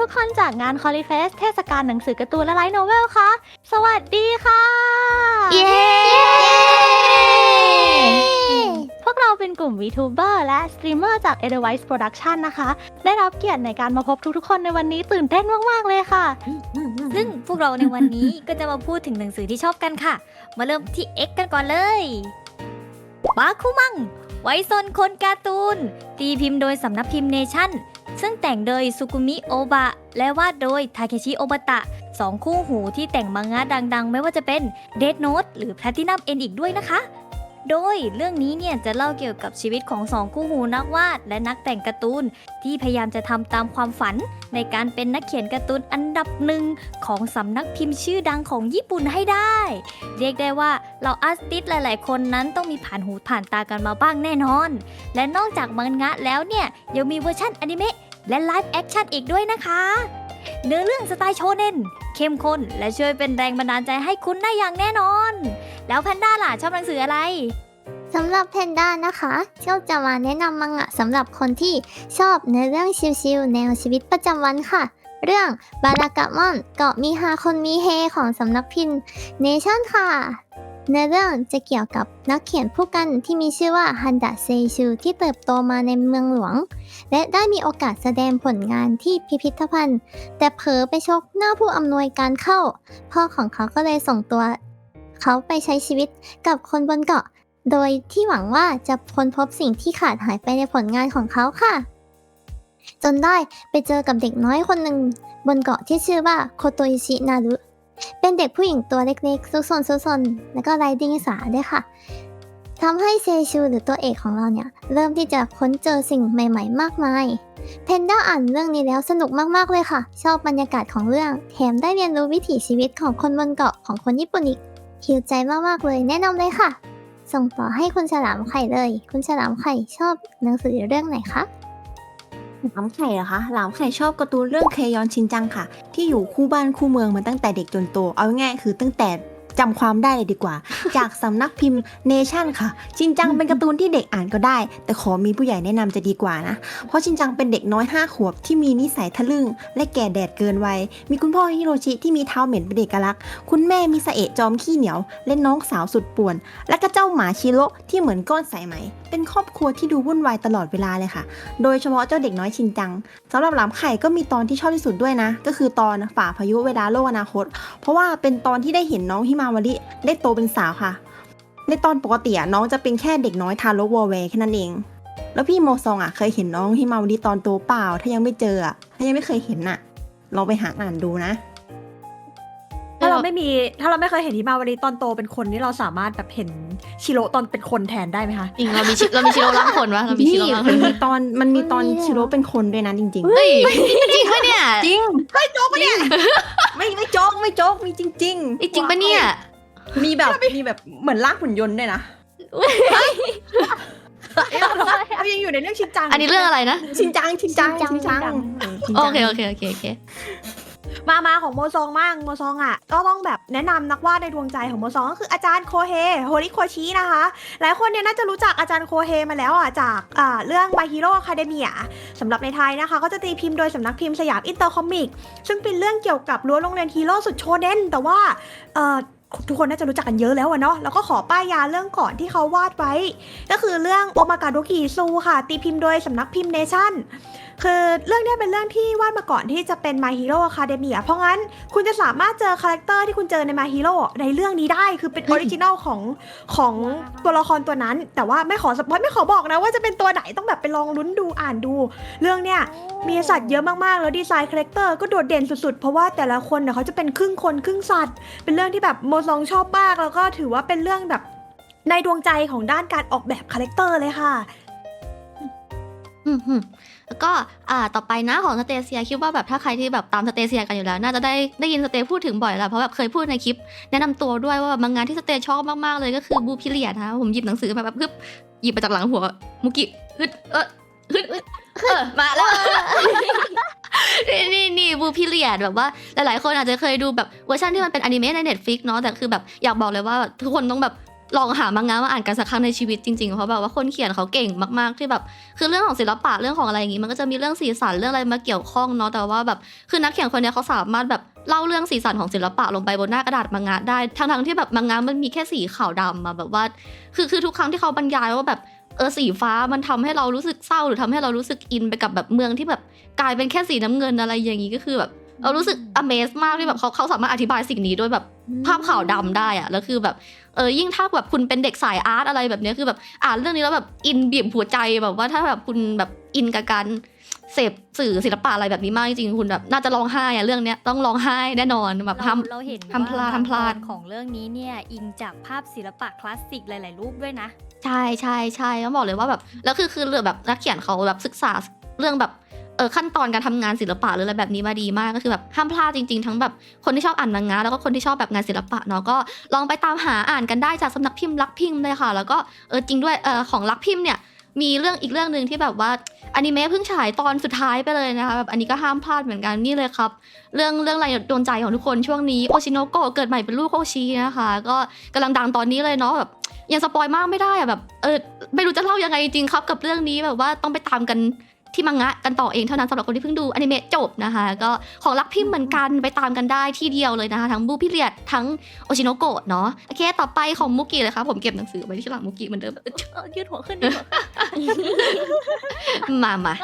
ทุกๆคนจากงานคอลิเฟสเทศกาลหนังสือการ์ตูนและไลท์โนเวลค่ะ สวัสดีค่ะ เย้ พวกเราเป็นกลุ่ม VTuber และสตรีมเมอร์จาก Edelweiss Production นะคะ ได้รับเกียรติในการมาพบทุกๆ คนในวันนี้ตื่นเต้นมากๆเลยค่ะ ซึ่งพวกเราในวันนี้ ก็จะมาพูดถึงหนังสือที่ชอบกันค่ะ มาเริ่มที่ X กันก่อนเลยบาคุมัง ไวซนคนการ์ตูน ตีพิมพ์โดยสำนักพิมพ์เนชั่น ซึ่งแต่งโดยซุกุมิโอบะและวาดโดยทาเคชิโอบะตะสองคู่หูที่แต่งมังงะดังๆ ไม่ว่าจะเป็น Dead Note หรือ Platinum End อีกด้วยนะคะ โดยเรื่องนี้เนี่ยจะเล่าเกี่ยวกับชีวิตของสองคู่หูนักวาดและนักแต่งการ์ตูน ที่พยายามจะทำตามความฝัน ในการเป็นนักเขียนการ์ตูนอันดับหนึ่งของสำนักพิมพ์ชื่อดังของญี่ปุ่นให้ได้ เรียกได้ว่าเราอาร์ติสต์หลาย ๆ คนนั้นต้องมีผ่านหูผ่านตากันมาบ้างแน่นอน และนอกจากมังงะแล้วเนี่ยยังมีเวอร์ชันอนิเมะและไลฟ์แอคชั่นอีกด้วยนะคะ เนื้อเรื่องสไตล์โชเน้นเข้มข้นและช่วยเป็นแรงบันดาลใจให้คุณได้อย่างแน่นอน แล้วแพนด้าล่ะชอบหนังสืออะไร สำหรับแพนด้านะคะเที่ยวจะมาแนะนำมังงะสำหรับคนที่ชอบในเรื่องชิลๆแนวชีวิตประจำวันค่ะ เรื่องบารากะมอนเกาะมีฮาคนมีเฮของสำนักพิมพ์เนชั่นค่ะในเรื่องจะเกี่ยวกับนักเขียนผู้กันที่มีชื่อว่าฮันดะเซชูที่เติบโตมาในเมืองหลวง และได้มีโอกาสแสดงผลงานที่พิพิธภัณฑ์ แต่เผลอไปชกหน้าผู้อำนวยการเข้า พ่อของเขาก็เลยส่งตัว เขาไปใช้ชีวิตกับคนบนเกาะ โดยที่หวังว่าจะค้นพบสิ่งที่ขาดหายไปในผลงานของเขาค่ะ จนได้ไปเจอกับเด็กน้อยคนหนึ่งบนเกาะที่ชื่อว่าโคโตอิชินารุเป็นเด็กผู้หญิงตัวเล็กๆซุกซนซุกซนแล้วก็ไร้เดียงสาด้วยค่ะทำให้เซชูหรือตัวเอกของเราเนี่ย เริ่มที่จะค้นเจอสิ่งใหม่ ๆ มากมาย เพนด้าอ่านเรื่องนี้แล้วสนุกมากๆเลยค่ะ ชอบบรรยากาศของเรื่อง แถมได้เรียนรู้วิถีชีวิตของคนบนเกาะของคนญี่ปุ่นอีกหิวใจมากๆเลยแนะนำเลยค่ะ ส่งต่อให้คุณฉลามไข่เลย คุณฉลามไข่ชอบหนังสือเรื่องไหนคะ หลามไข่เหรอคะหลามไข่ชอบการ์ตูนเรื่องเคยอนชินจังค่ะ ที่อยู่คู่บ้านคู่เมืองมาตั้งแต่เด็กจนโต เอาง่ายๆคือตั้งแต่ จำความได้เลยดีกว่า จากสำนักพิมพ์เนชั่นค่ะ ชินจังเป็นการ์ตูนที่เด็กอ่านก็ได้ แต่ขอมีผู้ใหญ่แนะนำจะดีกว่านะ เพราะชินจังเป็นเด็กน้อยห้าขวบที่มีนิสัยทะลึ่ง และแก่แดดเกินวัย มีคุณพ่อฮิโรชิที่มีเท้าเหม็นเป็นเอกลักษณ์ คุณแม่มีสะเอะจอมขี้เหนียว และน้องสาวสุดป่วน และก็เจ้าหมาชิโร่ที่เหมือนก้อนสายไหม เป็นครอบครัวที่ดูวุ่นวายตลอดเวลาเลยค่ะ โดยเฉพาะเจ้าเด็กน้อยชินจังสำหรับหลามไข่ก็มีตอนที่ชอบที่สุดด้วยนะ ก็คือตอนฝ่าพายุเวลาโลกอนาคต เพราะว่าเป็นตอนที่ได้เห็นน้องฮิมาวาริได้โตเป็นสาวค่ะ ในตอนปกติอะน้องจะเป็นแค่เด็กน้อยทารกวอลแวแค่นั้นเอง แล้วพี่โมซองอะเคยเห็นน้องฮิมาวาริตอนโตเปล่า ถ้ายังไม่เจอถ้ายังไม่เคยเห็นอะลองไปหาอ่านดูนะ เราไม่มีถ้าเราไม่เคยเห็นฮิมาวารีตอนโตเป็นคนนี่เราสามารถแบบเห็นชิโร่ตอนเป็นคนแทนได้ไหมคะจริงเรามีชิเรามีชิโร่ล้างคนวะเรามีชินี่โร่ล้างคมันนมีตอนมันมีตอนมันมีด้วยเหรอชิโร่เป็นคนด้วยนะจริง เฮ้ยจริงปะเนี่ยๆจริงไม่โจ๊กปะเนี่ยไม่ไม่โจ๊กไม่โจ๊กมีจริงจริงปะเนี่ยๆ มีแบบมีแบบเหมือนลากหุ่นยนต์ด้วยนะเรายังอยู่ในเรื่องชินจังอันนี้เรื่องอะไรนะชินจังชินจังชินจังชินจังโอเคโอเคโอเคโอเค มามาของโมซองมั่งโมซองอะก็ต้องแบบแนะนำนักวาดในดวงใจของโมซองก็คืออาจารย์โคเฮโฮริโคชินะคะ หลายคนเนี่ยน่าจะรู้จักอาจารย์โคเฮมาแล้วอะจากอ่าเรื่อง My Hero Academia สำหรับในไทยนะคะ ก็จะตีพิมพ์โดยสำนักพิมพ์สยามอินเตอร์คอมิกซึ่งเป็นเรื่องเกี่ยวกับรั้วโรงเรียนฮีโร่สุดโชเด้นแต่ว่าเอ่อทุกคนน่าจะรู้จักกันเยอะแล้วอะเนาะ แล้วก็ขอป้ายยาเรื่องก่อนที่เขาวาดไว้ ก็คือเรื่องโอมากาโดกิซูค่ะ ตีพิมพ์โดยสำนักพิมพ์เนชั่น คือเรื่องเนี้ยเป็นเรื่องที่วาดมาก่อนที่จะเป็น My Hero Academia เพราะงั้นคุณจะสามารถเจอคาแรคเตอร์ที่คุณเจอใน My Hero ในเรื่องนี้ได้คือเป็นออริจินอลของของตัวละครตัวนั้น แต่ว่าไม่ขอสปอยไม่ขอบอกนะว่าจะเป็นตัวไหนต้องแบบไปลองลุ้นดูอ่านดู เรื่องเนี้ยมีสัตว์เยอะมากๆ แล้วดีไซน์คาแรคเตอร์ก็โดดเด่นสุดๆ เพราะว่าแต่ละคนเนี่ยเขาจะเป็นครึ่งคนครึ่งสัตว์ เป็นเรื่องที่แบบโมซองชอบมาก แล้วก็ถือว่าเป็นเรื่องแบบในดวงใจของด้านการออกแบบคาแรคเตอร์เลยค่ะ อืมอืม แล้วก็อ่าต่อไปนะของสเตเซียคิดว่าแบบถ้าใครที่แบบตามสเตเซียกันอยู่แล้ว น่าจะได้ได้ยินสเตพูดถึงบ่อยแล้วเพราะแบบเคยพูดในคลิป แนะนำตัวด้วยว่าแบบบางงานที่สเตชอบมากๆเลยก็คือบูพิเลียนะคะผมหยิบหนังสือมาแบบฮึบหยิบมาจากหลังหัวมุกิฮึดเออฮึดเออมาแล้วนี่นี่นี่บูพิเลียดแบบว่าหลายๆคนอาจจะเคยดูแบบเวอร์ชันที่มันเป็นอนิเมะใน Netflix เนาะแต่คือแบบอยากบอกเลยว่าทุกคนต้องแบบ ลองหามังงะมาอ่านกันสักครั้งในชีวิตจริงๆ เพราะแบบว่าคนเขียนเขาเก่งมากๆ ที่แบบ คือเรื่องของศิลปะเรื่องของอะไรอย่างงี้ มันก็จะมีเรื่องสีสันเรื่องอะไรมาเกี่ยวข้องเนาะ แต่ว่าแบบคือนักเขียนคนนี้เขาสามารถแบบเล่าเรื่องสีสันของศิลปะลงไปบนหน้ากระดาษมังงะได้ ทั้งๆที่แบบมังงะมันมีแค่สีขาวดำมาแบบว่า คือคือทุกครั้งที่เขาบรรยายว่าแบบเออสีฟ้ามันทำให้เรารู้สึกเศร้าหรือทำให้เรารู้สึกอินไปกับแบบเมืองที่แบบกลายเป็นแค่สีน้ำเงินอะไรอย่างงี้ก็คือแบบเรารู้สึก amaze มากที่แบบเขาเขาสามารถอธิบายสิ่งนี้ด้วยแบบภาพขาวดำได้อะแล้วคือแบบ เออยิ่งถ้าแบบคุณเป็นเด็กสายอาร์ตอะไรแบบเนี้ยคือแบบอ่านเรื่องนี้แล้วแบบอินบีบหัวใจแบบว่าถ้าแบบคุณแบบอินกับการเสพสื่อศิลปะอะไรแบบนี้มากจริงๆคุณแบบน่าจะร้องไห้อะเรื่องเนี้ยต้องร้องไห้แน่นอนแบบห้ามเราเห็นห้ามพลาดว่ห้ามพลาดบงตอนของเรื่องนี้เนี่ยอิงจากภาพศิลปะคลาสสิกหลาย ๆ รูปด้วยนะ ใช่ใช่ใช่ต้องบอกเลยว่าแบบแล้วคือคือเรื่องแบบนักเขียนเขาแบบศึกษาเรื่องแบบ เออขั้นตอนการทำงานศิลปะหรืออะไรแบบนี้มาดีมากก็คือแบบห้ามพลาดจริงๆ ทั้งแบบคนที่ชอบอ่านมังงะแล้วก็คนที่ชอบแบบงานศิลปะเนาะก็ลองไปตามหาอ่านกันได้จากสำนักพิมพ์รักพิมพ์เลยค่ะ แล้วก็เออจริงด้วยเออของรักพิมพ์เนี่ยมีเรื่องอีกเรื่องหนึ่งที่แบบว่าอนิเมะเพิ่งฉายตอนสุดท้ายไปเลยนะคะแบบอันนี้ก็ห้ามพลาดเหมือนกันนี่เลยครับ เรื่องเรื่องอะไรโดนใจของทุกคนช่วงนี้โอชิโนโกะเกิดใหม่เป็นลูกโอชินะคะ ก็กำลังดังตอนนี้เลยเนาะแบบยังสปอยมากไม่ได้อะแบบเออไม่รู้จะเล่ายังไงจริงครับ กับเรื่องนี้แบบว่าต้องไปตามกัน ที่มังงะกันต่อเองเท่านั้นสำหรับคนที่เพิ่งดูอนิเมะจบนะคะ ก็ของรักพิมพ์เหมือนกันไปตามกันได้ที่เดียวเลยนะคะ ทั้งบูพิเรียดทั้งโอชิโนโกะเนาะโอเค ต่อไปของมุกิเลยครับผมเก็บหนังสือไว้ที่หลังมุกิเหมือนเดิมเออยืดหัวขึ้นยืดหัวขึ้นมามา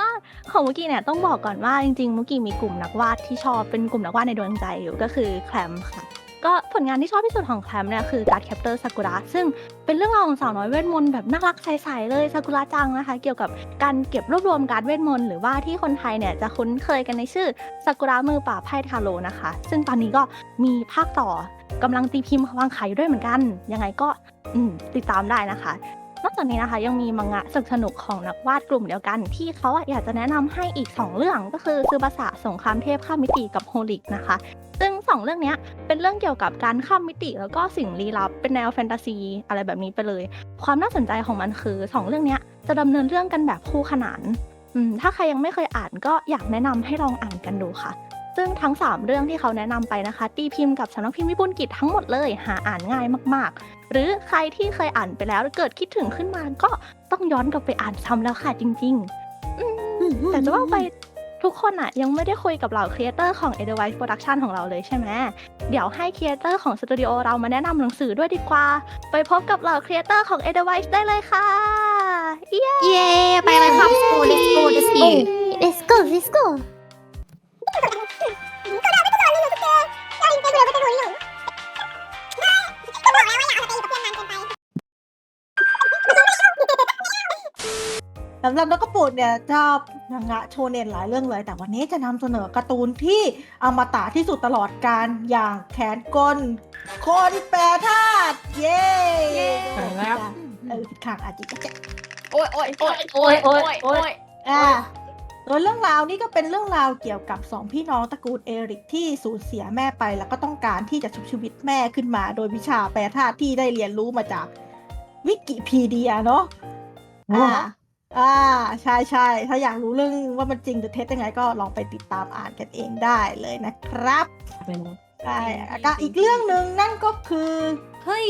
ของมุกี้เนี่ยต้องบอกก่อนว่าจริงๆมุกี้มีกลุ่มนักวาดที่ชอบเป็นกลุ่มนักวาดในดวงใจอยู่ก็คือแคลมค่ะ ก็ผลงานที่ชอบที่สุดของแคมเนี่ยคือการ์ดแคปเตอร์ซากุระซึ่งเป็นเรื่องราวของสาวน้อยเวทมนต์แบบน่ารักใสๆเลยซากุระจังนะคะ เกี่ยวกับการเก็บรวบรวมการ์ดเวทมนต์หรือว่าที่คนไทยเนี่ยจะคุ้นเคยกันในชื่อซากุระมือป่าไพ่ทาโร่นะคะ ซึ่งตอนนี้ก็มีภาคต่อกำลังตีพิมพ์วางขายอยู่ด้วยเหมือนกัน ยังไงก็ติดตามได้นะคะนอกจากนี้นะคะยังมีมังงะสนุกสนุกของนักวาดกลุ่มเดียวกัน ที่เขาอยากจะแนะนำให้อีก 2 เรื่องก็คือซือภาษาสงครามเทพข้ามมิติกับโฮลิกนะคะ ซึ่ง 2เรื่องเนี้ยเป็นเรื่องเกี่ยวกับการข้ามมิติ แล้วก็สิ่งลี้ลับเป็นแนวแฟนตาซีอะไรแบบนี้ไปเลย ความน่าสนใจของมันคือ 2 เรื่องเนี้ยจะดำเนินเรื่องกันแบบคู่ขนานอืมถ้าใครยังไม่เคยอ่านก็อยากแนะนำให้ลองอ่านกันดูค่ะ ซึ่งทั้ง 3 เรื่องที่เขาแนะนำไปนะคะ ตีพิมพ์กับสำนักพิมพ์วิบูลย์กิจทั้งหมดเลยหาอ่านง่ายมาก ๆ หรือใครที่เคยอ่านไปแล้วเกิดคิดถึงขึ้นมาก็ต้องย้อนกลับไปอ่านซ้ำแล้วค่ะจริงๆอืมแต่จะว่าไป ทุกคนอะยังไม่ได้คุยกับเหล่าครีเอเตอร์ของ Edelweiss Production ของเราเลยใช่ไหมเดี๋ยวให้ครีเอเตอร์ของสตูดิโอเรามาแนะนำหนังสือด้วยดีกว่า ไปพบกับเหล่าครีเอเตอร์ของ Edelweiss ได้เลยค่ะ เย้ เย้ ไปเลยครับ let's go let's go let's go let's go ำหรับนักกระปุกเนี่ยชอบนางงะโชเนนหลายเรื่องเลย แต่วันนี้จะนำเสนอการ์ตูนที่อมตะที่สุดตลอดการอย่างแขนกลคนแปรธาตุเย้ครับเออผิดข้างอาจจะจะโอ้ยโอ้ยโอ้ยโอ้ยโอ้ยโอ้ยอ่าโดยเรื่องราวนี้ก็เป็นเรื่องราวเกี่ยวกับสองพี่น้องตระกูลเอริกที่สูญเสียแม่ไป แล้วก็ต้องการที่จะชุบชีวิตแม่ขึ้นมา โดยวิชาแปรธาตุที่ได้เรียนรู้มาจากวิกิพีเดียเนาะอ่า อ่าใช่ใช่ถ้าอยากรู้เรื่องว่ามันจริงหรือเท็จยังไงก็ลองไปติดตามอ่านกันเองได้เลยนะครับใช่แล้วก็อีกเรื่องหนึ่งนั่นก็คือเฮ้ย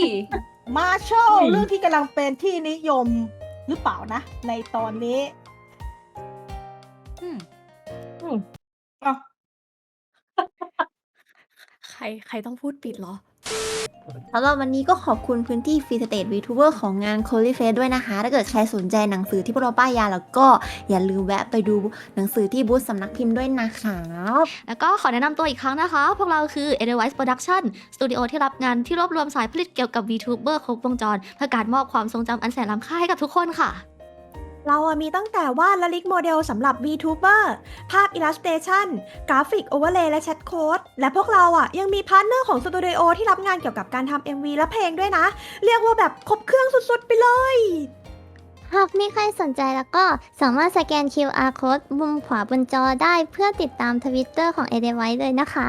มาร์ช l ลเรื่องที่กำลังเป็นที่นิยมหรือเปล่านะ ในตอนนี้อืมอะใครใครต้องพูดปิดเหรอ สำหรับวันนี้ก็ขอบคุณพื้นที่ฟรีสเตทวีทูเบอร์ของงาน c o l l y f a c e ด้วยนะคะ ถ้าเกิดใครสนใจหนังสือที่พวกเราป้ายยาแล้วก็อย่าลืมแวะไปดูหนังสือที่บูธสำนักพิมพ์ด้วยนะคะ แล้วก็ขอแนะนำตัวอีกครั้งนะคะ พวกเราคือ Edelweiss Production สตูดิโอที่รับงานที่รวบรวมสายผลิตเกี่ยวกับ VTuber ครบวงจรเพื่อการมอบความทรงจำอันแสนล้ำค่าให้กับทุกคนค่ะ เราอะมีตั้งแต่วาดและลิกโมเดลสำหรับ VTuber ภาพ Illustration กราฟิก Overlay และแชทโค้ด และพวกเราอะยังมีพาร์ทเนอร์ของสตูดิโอที่รับงานเกี่ยวกับการทำ MV และเพลงด้วยนะ เรียกว่าแบบครบเครื่องสุดๆ ไปเลย หากมีใครสนใจแล้วก็สามารถสแกน QR code มุมขวาบนจอได้เพื่อติดตามทวิตเตอร์ของ e d e w i s e เลยนะคะ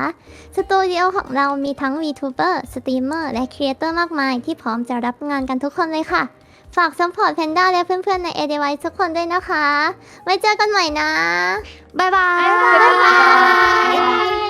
สตูดิโอของเรามีทั้ง VTuber สตรีมเมอร์และครีเอเตอร์มากมายที่พร้อมจะรับงานกันทุกคนเลยค่ะ ฝากซัพพอร์ตแพนด้าและเพื่อนๆใน e d e w i s e ทุกคนด้วยนะคะ ไว้เจอกันใหม่นะ บ๊ายบาย บ๊ายบาย